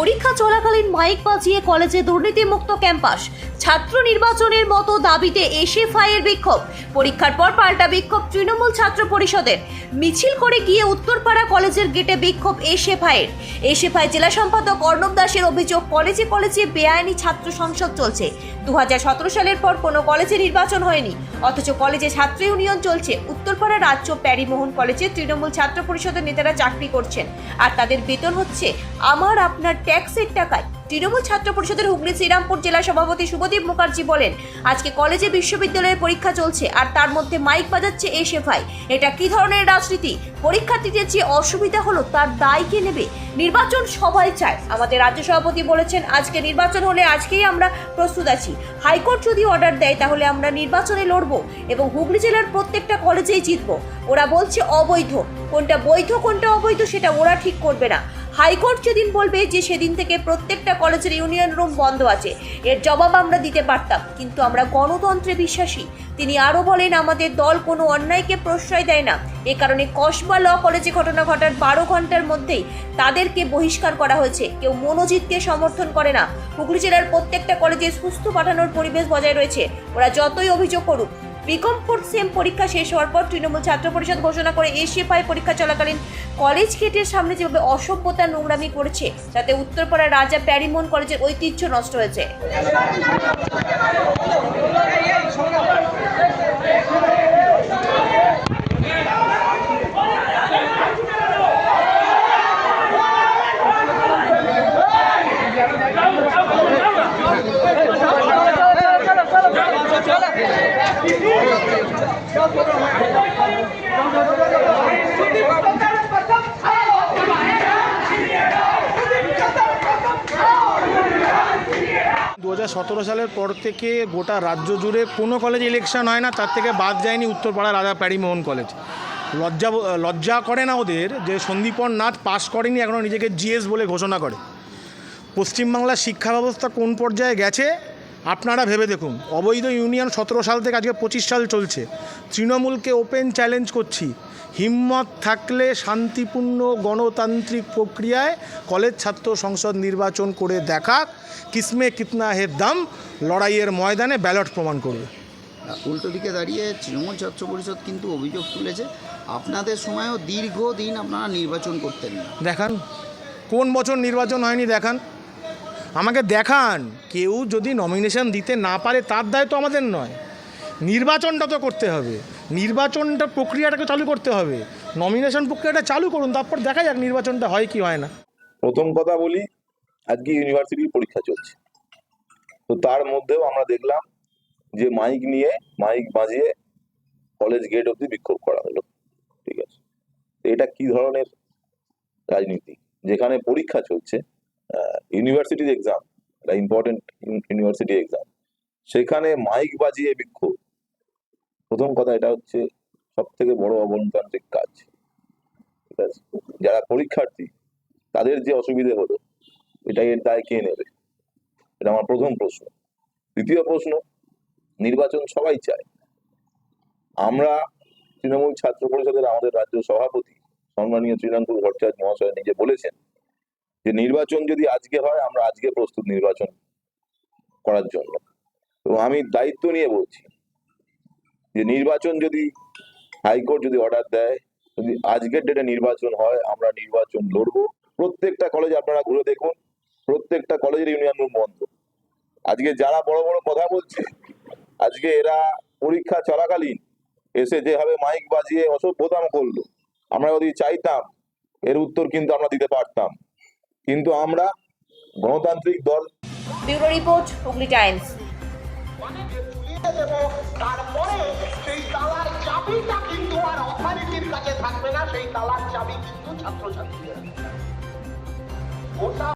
পরীক্ষা চলাকালীন মাইক বাজিয়ে কলেজে দুর্নীতিমুক্ত ক্যাম্পাস। ছাত্র নির্বাচনের মতো দাবিতে এসএফআই এর বিক্ষোভ। পরীক্ষার পর পাল্টা বিক্ষোভ তৃণমূল ছাত্র পরিষদের। মিছিল করে গিয়ে উত্তরপাড়া কলেজের গেটে বিক্ষোভ এসএফআই এর এসএফআই জেলা সম্পাদক অর্ণব দাসের অভিযোগ, কলেজে কলেজে বেআইনি ছাত্র সংসদ চলছে। দু হাজার সতেরো সালের পর কোনো কলেজে নির্বাচন হয়নি। অথচ কলেজে ছাত্র ইউনিয়ন চলছে। উত্তরপাড়া রাজ্য প্যারিমোহন কলেজে তৃণমূল ছাত্র পরিষদের নেতারা চাকরি করছেন। আর তাদের বেতন হচ্ছে আমার আপনার ট্যাক্সের টাকায়। তৃণমূল ছাত্র পরিষদের হুগলি শ্রীরামপুর জেলা সভাপতি শুভদীপ মুখার্জি বলেন, আজকে কলেজে বিশ্ববিদ্যালয়ের পরীক্ষা চলছে আর তার মধ্যে মাইক বাজাচ্ছে এসএফআই। এটা কি ধরনের রাজনীতি? পরীক্ষার্থীদের যে অসুবিধা হলো তার দায় কে নেবে? নির্বাচন সবাই চায়। আমাদের রাজ্য সভাপতি বলেছেন, আজকে নির্বাচন হলে আজকেই আমরা প্রস্তুত আছি। হাইকোর্ট যদি অর্ডার দেয়, তাহলে আমরা নির্বাচনে লড়বো এবং হুগলি জেলার প্রত্যেকটা কলেজেই জিতবো। ওরা বলছে অবৈধ। কোনটা বৈধ, কোনটা অবৈধ, সেটা ওরা ঠিক করবে না। হাইকোর্ট যেদিন বলবে যে সেদিন থেকে প্রত্যেকটা কলেজের ইউনিয়ন রুম বন্ধ আছে। এর জবাব আমরা দিতে পারতাম, কিন্তু আমরা গণতন্ত্রে বিশ্বাসী। তিনি আরও বলেন, আমাদের দল কোনো অন্যায়কে প্রশ্রয় দেয় না। এ কারণে কসবা ল কলেজে ঘটনা ঘটার বারো ঘণ্টার মধ্যেই তাদেরকে বহিষ্কার করা হয়েছে। কেউ মনোজিৎকে সমর্থন করে না। হুগলি জেলার প্রত্যেকটা কলেজে সুস্থ পাঠানোর পরিবেশ বজায় রয়েছে। ওরা যতই অভিযোগ করুক বিকম ফোর্থ সেম পরীক্ষা শেষ হওয়ার পর তৃণমূল ছাত্র পরিষদ ঘোষণা করে এসএফআই পরীক্ষা চলাকালীন কলেজ গেটের সামনে যেভাবে অসভ্যতা নোংরামি করেছে, তাতে উত্তরপাড়া রাজা প্যারিমোহন কলেজের ঐতিহ্য নষ্ট হয়েছে। সালের পর থেকে গোটা রাজ্য জুড়ে কোনো কলেজ ইলেকশন হয় না, তার থেকে বাদ যায়নি উত্তরপাড়া রাজা প্যারিমোহন কলেজ লজ্জা লজ্জা করে না ওদের যে সন্দীপন নাথ পাশ করেনি এখনও নিজেকে জিএস বলে ঘোষণা করে। পশ্চিমবাংলার শিক্ষা ব্যবস্থা কোন পর্যায়ে গেছে, আপনারা ভেবে দেখুন। অবৈধ ইউনিয়ন সতেরো সাল থেকে আজকে পঁচিশ সাল চলছে। তৃণমূলকে ওপেন চ্যালেঞ্জ করছি। হিম্মত থাকলে শান্তিপূর্ণ গণতান্ত্রিক প্রক্রিয়ায় কলেজ ছাত্র সংসদ নির্বাচন করে দেখাক কিসমে কিতনা হে দাম লড়াইয়ের ময়দানে ব্যালট প্রমাণ করবে। উল্টো দিকে দাঁড়িয়ে তৃণমূল ছাত্র পরিষদ কিন্তু অভিযোগ তুলেছে আপনাদের সময়ও দীর্ঘদিন আপনারা নির্বাচন করতেন না। দেখান কোন বছর নির্বাচন হয়নি দেখান। আমাকে দেখান কেউ যদি নমিনেশন দিতে না পারে তার দায় তো আমাদের নয়। নির্বাচনটা তো করতে হবে। নির্বাচনটা প্রক্রিয়াটাকে চালু করতে হবে। নমিনেশন প্রক্রিয়াটা চালু করুন, তারপর দেখা যাক নির্বাচনটা হয় কি হয় না। প্রথম কথা বলি, আজকে ইউনিভার্সিটির পরীক্ষা চলছে। তো তার মধ্যেও আমরা দেখলাম যে মাইক নিয়ে মাইক বাজিয়ে কলেজ গেট অব্দি বিক্ষোভ করা হলো। ঠিক আছে? এটা কি ধরনের রাজনীতি? যেখানে পরীক্ষা চলছে ইউনিভার্সিটির এক্সাম এটা ইম্পর্টেন্ট ইউনিভার্সিটি এক্সাম সেখানে মাইক বাজিয়ে বিক্ষোভ। প্রথম কথা এটা হচ্ছে সব থেকে বড় অগণতান্ত্রিক কাজ। ঠিক আছে যারা পরীক্ষার্থী, তাদের যে অসুবিধে হলো এটা এর দায় কে নেবে? এটা আমার প্রথম প্রশ্ন। দ্বিতীয় প্রশ্ন, নির্বাচন সবাই চায়। আমরা তৃণমূল ছাত্র পরিষদের, আমাদের রাজ্য সভাপতি, সম্মানীয় শ্রীরামপুর ভট্টাচার্য মহাশয় নিজে বলেছেন যে, নির্বাচন যদি আজকে হয়, আমরা আজকে প্রস্তুত নির্বাচন করার জন্য। তো আমি দায়িত্ব নিয়ে বলছি যে নির্বাচন যদি হাইকোর্ট যদি অর্ডার দেয় যদি আজকের ডেটে নির্বাচন হয় আমরা নির্বাচন লড়বো। প্রত্যেকটা কলেজ আপনারা ঘুরে দেখুন প্রত্যেকটা কলেজের ইউনিয়ন রুম বন্ধ। আজকে যারা বড় বড় কথা বলছে আজকে এরা পরীক্ষা চলাকালীন এসে যেভাবে মাইক বাজিয়ে অসভ্যতাম করল আমরা যদি চাইতাম এর উত্তর কিন্তু আমরা দিতে পারতাম। কিন্তু আমরা গণতান্ত্রিক দল। Bureau report Hooghly times. তারপরে তালার চাবি কিন্তু ছাত্রছাত্রীদের। গোটা